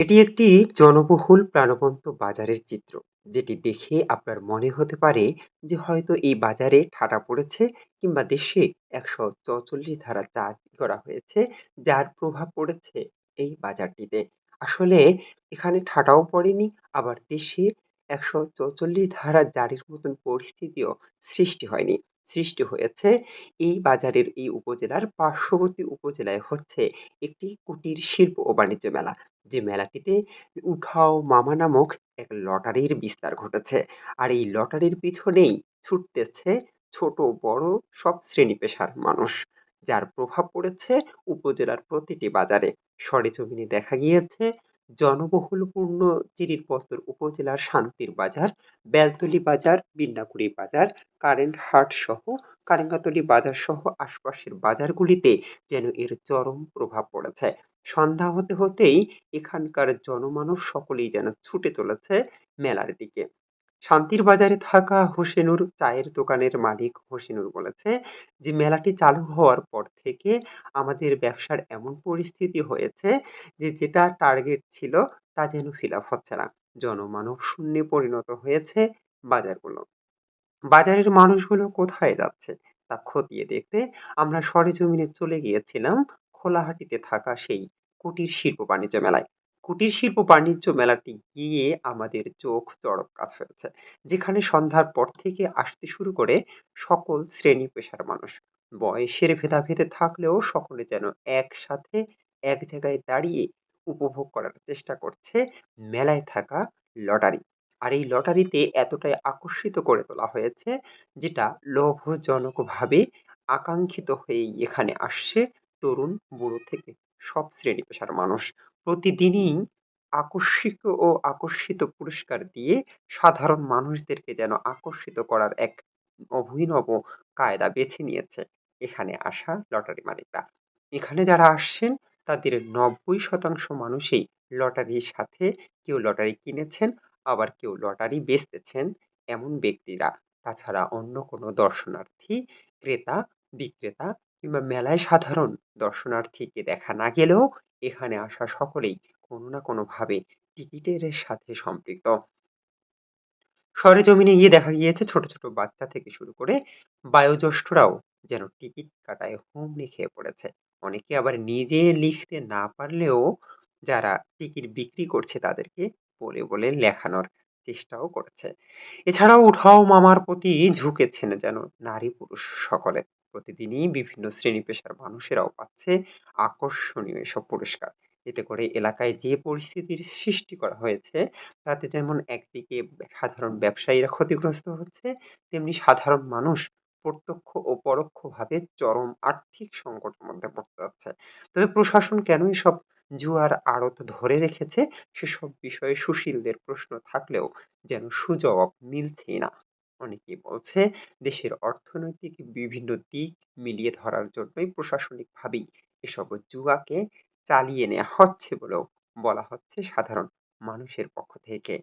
এটি একটি জনবহুল প্রাণবন্ত বাজারের চিত্র। যেটি দেখে আপনার মনে হতে পারে যে হয়তো এই বাজারে ঠাটা পড়েছে কিংবা দেশে ১৪৪ ধারা জারি করা হয়েছে, যার প্রভাব পড়েছে এই বাজারটিতে। আসলে এখানে ঠাটাও পড়েনি, আবার দেশে ১৪৪ ধারা জারির মতন পরিস্থিতিও সৃষ্টি হয়নি। সৃষ্টি হয়েছে এই বাজারের এই উপজেলার পার্শ্ববর্তী উপজেলায় হচ্ছে একটি কুটির শিল্প ও বাণিজ্য মেলা। যে মেলাটিতে উঠাও মামা নামক এক লটারির বিস্তার ঘটেছে। আর এই লটারির পিছনেই ছুটতেছে ছোট বড় সব শ্রেণি পেশার মানুষ। যার প্রভাব পড়েছে উপজেলার প্রতিটি বাজারে। সরেজমিনে দেখা গিয়েছে জনবহুলপূর্ণ চিরিরপত্তর উপজেলার শান্তির বাজার, বেলতলি বাজার, বিন্নাকুড়ি বাজার, কারেন্ট হাট সহ কারেঙ্গাতলী বাজার সহ আশপাশের বাজারগুলিতে যেন এর চরম প্রভাব পড়েছে। সন্ধ্যা হতে হতেই এখানকার জনমানব সকলেই যেন ছুটে চলেছে মেলার দিকে। শান্তির বাজারে থাকা হোসেনুর চায়ের দোকানের মালিক হোসেনুর বলেছে যে, মেলাটি চালু হওয়ার পর থেকে আমাদের ব্যবসার এমন পরিস্থিতি হয়েছে যে, যেটা টার্গেট ছিল তা যেন ফিল আপ হচ্ছে না। জনমানব শূন্যে পরিণত হয়েছে বাজারগুলো। বাজারের মানুষগুলো কোথায় যাচ্ছে তা খতিয়ে দেখতে আমরা সরেজমিনে চলে গিয়েছিলাম খোলাহাটিতে থাকা সেই কুটির শিল্প বাণিজ্য মেলায়। কুটির শিল্প বাণিজ্য মেলাটি গিয়ে আমাদের চোখ চড়ক কাজ হয়েছে। যেখানে সন্ধ্যার পর থেকে আসতে শুরু করে সকল শ্রেণি পেশার মানুষ। বয়সের ভেদাভেদে থাকলেও সকলে যেন একসাথে এক জায়গায় দাঁড়িয়ে উপভোগ করার চেষ্টা করছে মেলায় থাকা লটারি। আর এই লটারিতে এতটাই আকর্ষিত করে তোলা হয়েছে, যেটা লোভজনকভাবে আকাঙ্ক্ষিত হয়েই এখানে আসছে তরুণ বুড়ো থেকে সব শ্রেণি পেশার মানুষ। প্রতিদিনই আকস্মিক ও আকর্ষিত পুরস্কার দিয়ে সাধারণ মানুষদেরকে যেন আকর্ষিত করার এক অভিনব কায়দা বেছে নিয়েছে এখানে আসা লটারি মালিকরা। এখানে যারা আসছেন তাদের ৯০% মানুষই লটারির সাথে কেউ লটারি কিনেছেন আবার কেউ লটারি বেচতেছেন এমন ব্যক্তিরা। তাছাড়া অন্য কোনো দর্শনার্থী, ক্রেতা, বিক্রেতা কিংবা মেলায় সাধারণ দর্শনার্থীকে দেখা না গেলেও এখানে আসা সকলেই কোনো না কোনোভাবে টিকিটের সাথে সম্পৃক্ত। সরেজমিনে গিয়ে দেখা গিয়েছে ছোট, ছোট বাচ্চা থেকে শুরু করে বয়োজ্যেষ্ঠরাও যেন টিকিট কাটায় হুমড়ি খেয়ে পড়েছে। অনেকে আবার নিজে লিখতে না পারলেও যারা টিকিট বিক্রি করছে তাদেরকে বলে, বলে লেখানোর চেষ্টাও করেছে। এছাড়াও উঠাও মামার প্রতি ঝুঁকেছেন যেন নারী-পুরুষ সকলে। প্রতিদিনই বিভিন্ন শ্রেণি পেশার মানুষেরাও পাচ্ছে আকর্ষণীয় এসব পুরস্কার। এতে করে এলাকায় যে পরিস্থিতির সৃষ্টি করা হয়েছে, তাতে যেমন একদিকে সাধারণ ব্যবসায়ীরা ক্ষতিগ্রস্ত হচ্ছে, তেমনি সাধারণ মানুষ প্রত্যক্ষ ও পরোক্ষভাবে চরম আর্থিক সংকটের মধ্যে পড়তে যাচ্ছে। তবে প্রশাসন কেন এসব জুয়ার আড়ত ধরে রেখেছে, সেসব বিষয়ে সুশীলদের প্রশ্ন থাকলেও যেন সুজবাব মিলছেই না। অনেকেই বলছে দেশের অর্থনৈতিক বিভিন্ন দিক মিলিয়ে ধরার জন্যই প্রশাসনিকভাবেই এসব জুয়াকে চালিয়ে নেওয়া হচ্ছে বলেও বলা হচ্ছে সাধারণ মানুষের পক্ষ থেকে।